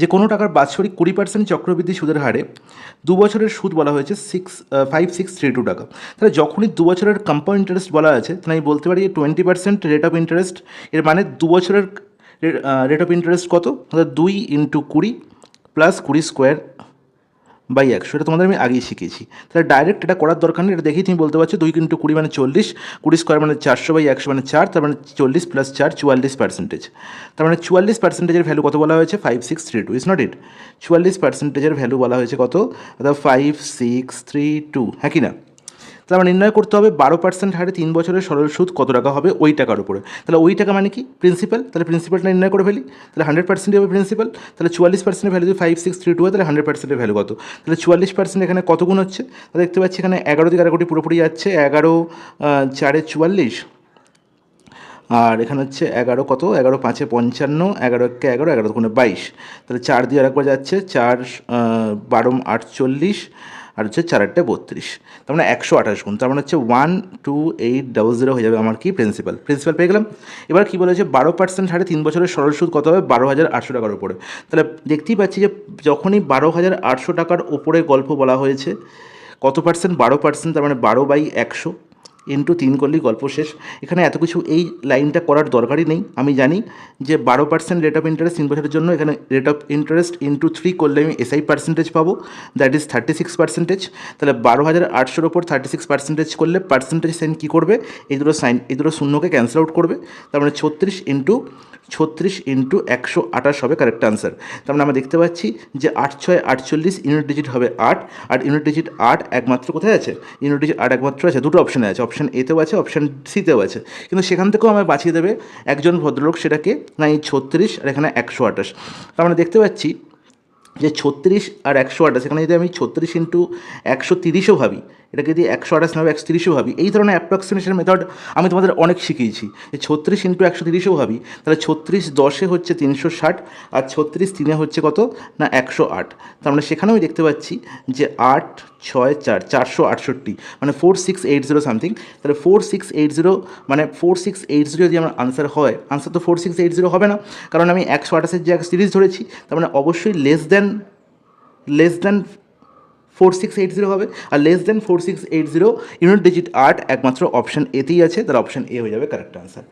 যে কোনো টাকার বাৎসরিক কুড়ি পার্সেন্ট চক্রবৃদ্ধি সুদের হারে দু বছরের সুদ বলা হয়েছে six five six three two টাকা। তাহলে যখনই দু বছরের কম্পাউন্ড ইন্টারেস্ট বলা আছে, তাহলে আমি বলতে পারি twenty percent rate of interest এর মানে দু বছরের রেট অফ ইন্টারেস্ট কত? দুই ইন্টু কুড়ি প্লাস কুড়ি স্কোয়ার বাই একশো এটা তোমাদের আমি আগেই শিখেছি তাহলে ডাইরেক্ট এটা করার দরকার নেই, এটা দেখেই তুমি বলতে পারছ দুই কিন্তু কুড়ি মানে চল্লিশ, কুড়ি স্কোয়ার মানে চারশো বাই একশো মানে চার, তার মানে চল্লিশ প্লাস চার, চুয়াল্লিশ পার্সেন্টেজ তার মানে চুয়াল্লিশ পার্সেন্টেজের ভ্যালু কত বলা হয়েছে? Five six three two is not it চুয়াল্লিশ পার্সেন্টেজের ভ্যালু বলা হয়েছে কত? অর্থাৎ ফাইভ সিক্স থ্রি টু হ্যাঁ কি না? তাহলে নির্ণয় করতে হবে বারো পার্সেন্ট হারে তিন বছরের সরল সুদ কত টাকা হবে ওই টাকার উপরে। তাহলে ওই টাকা মানে কি? প্রিন্সিপাল তাহলে প্রিন্সিপালটা নির্ণয় করে ফেলি। তাহলে হান্ড্রেড পার্সেন্টই হবে প্রিন্সিপাল তাহলে চুয়াল্লিশ পার্সেন্টের ভ্যালু যদি ফাইভ সিক্স থ্রি টু হয়, তাহলে হান্ড্রেড পার্সেন্টের ভ্যালু কত? তাহলে চুয়াল্লিশ পার্সেন্ট এখানে কত গুণ হচ্ছে? তাহলে দেখতে পাচ্ছি এখানে এগারো দিকে এগারো কোটি পুরোপুরি যাচ্ছে। এগারো চারে চুয়াল্লিশ। আর এখানে হচ্ছে এগারো কত? এগারো পাঁচে পঞ্চান্ন। এগারো একে এগারো এগারো দুগুণে বাইশ। তাহলে চার দিয়ে আরেকবার যাচ্ছে। চার বারো, আটচল্লিশ। আর হচ্ছে চার আটটা বত্রিশ। তার মানে একশো আঠাশ গুণ, তার মানে হচ্ছে one two eight double zero হয়ে যাবে আমার কি প্রিন্সিপাল প্রিন্সিপাল পেয়ে গেলাম। এবার কী বলেছে? বারো পার্সেন্ট সাড়ে তিন বছরের সরল সুদ কত হবে? বারো হাজার আটশো টাকার উপরে। তাহলে দেখতেই পাচ্ছি যে যখনই বারো হাজার আটশো টাকার ওপরে গল্প বলা হয়েছে, কত পার্সেন্ট বারো পার্সেন্ট তার মানে বারো বাই একশো। ইন্টু তিন করলেই গল্প শেষ। এখানে এত কিছু এই লাইনটা করার দরকারই নেই। আমি জানি যে বারো পার্সেন্ট রেট অফ ইন্টারেস্ট তিন বছরের জন্য, এখানে rate of interest into three করলে আমি এসআই পার্সেন্টেজ পাবো। That is thirty six percentage তাহলে বারো হাজার আটশোর ওপর থার্টি সিক্স পার্সেন্টেজ করলে পার্সেন্টেজ সাইন কী করবে? এই দুটো সাইন এই দুটো শূন্যকে ক্যান্সেল আউট করবে। তার মানে ছত্রিশ ইন্টু ছত্রিশ ইন্টু একশো আঠাশ হবে কারেক্ট আনসার তার মানে আমরা দেখতে পাচ্ছি যে আট ছয় আটচল্লিশ ইউনিট ডিজিট হবে আট। আর ইউনিট ডিজিট আট একমাত্র কোথায় আছে? ইউনিট ডিজিট আট একমাত্র আছে, দুটো অপশানে আছে। অপশান এতেও আছে, অপশান সিতেও আছে। কিন্তু সেখান থেকেও আমায় বাঁচিয়ে দেবে একজন ভদ্রলোক, সেটাকে না এই ছত্রিশ আর এখানে একশো আঠাশ। তার মানে দেখতে পাচ্ছি যে ছত্রিশ আর একশো আঠাশ, এখানে যদি আমি ছত্রিশ ইন্টু একশো তিরিশও ভাবি এটাকে যদি একশো আঠাশ নেবে একশো তিরিশও ভাবি। এই ধরনের অ্যাপ্রক্সিমেশন মেথড আমি তোমাদের অনেক শিখিয়েছি। যে ছত্রিশ ইন্টু একশো তিরিশও ভাবি, তাহলে ছত্রিশ দশে হচ্ছে তিনশো ষাট আর ছত্রিশ তিনে হচ্ছে কত? না, একশো আট। তার মানে সেখানেও দেখতে পাচ্ছি যে আট, ছয়, চার, চারশো আটষট্টি মানে four six eight zero something তাহলে ফোর সিক্স এইট জিরো মানে ফোর সিক্স এইট জিরো যদি আমার আনসার হয় আনসার তো ফোর সিক্স এইট জিরো হবে না। কারণ আমি একশো আঠাশের যে এক সিরিজ ধরেছি, তার মানে অবশ্যই less than less than four six eight zero হবে, আর less than four six eight zero unit digit আট একমাত্র অপশান এতেই আছে তার অপশান এ হয়ে যাবে কারেক্ট আনসার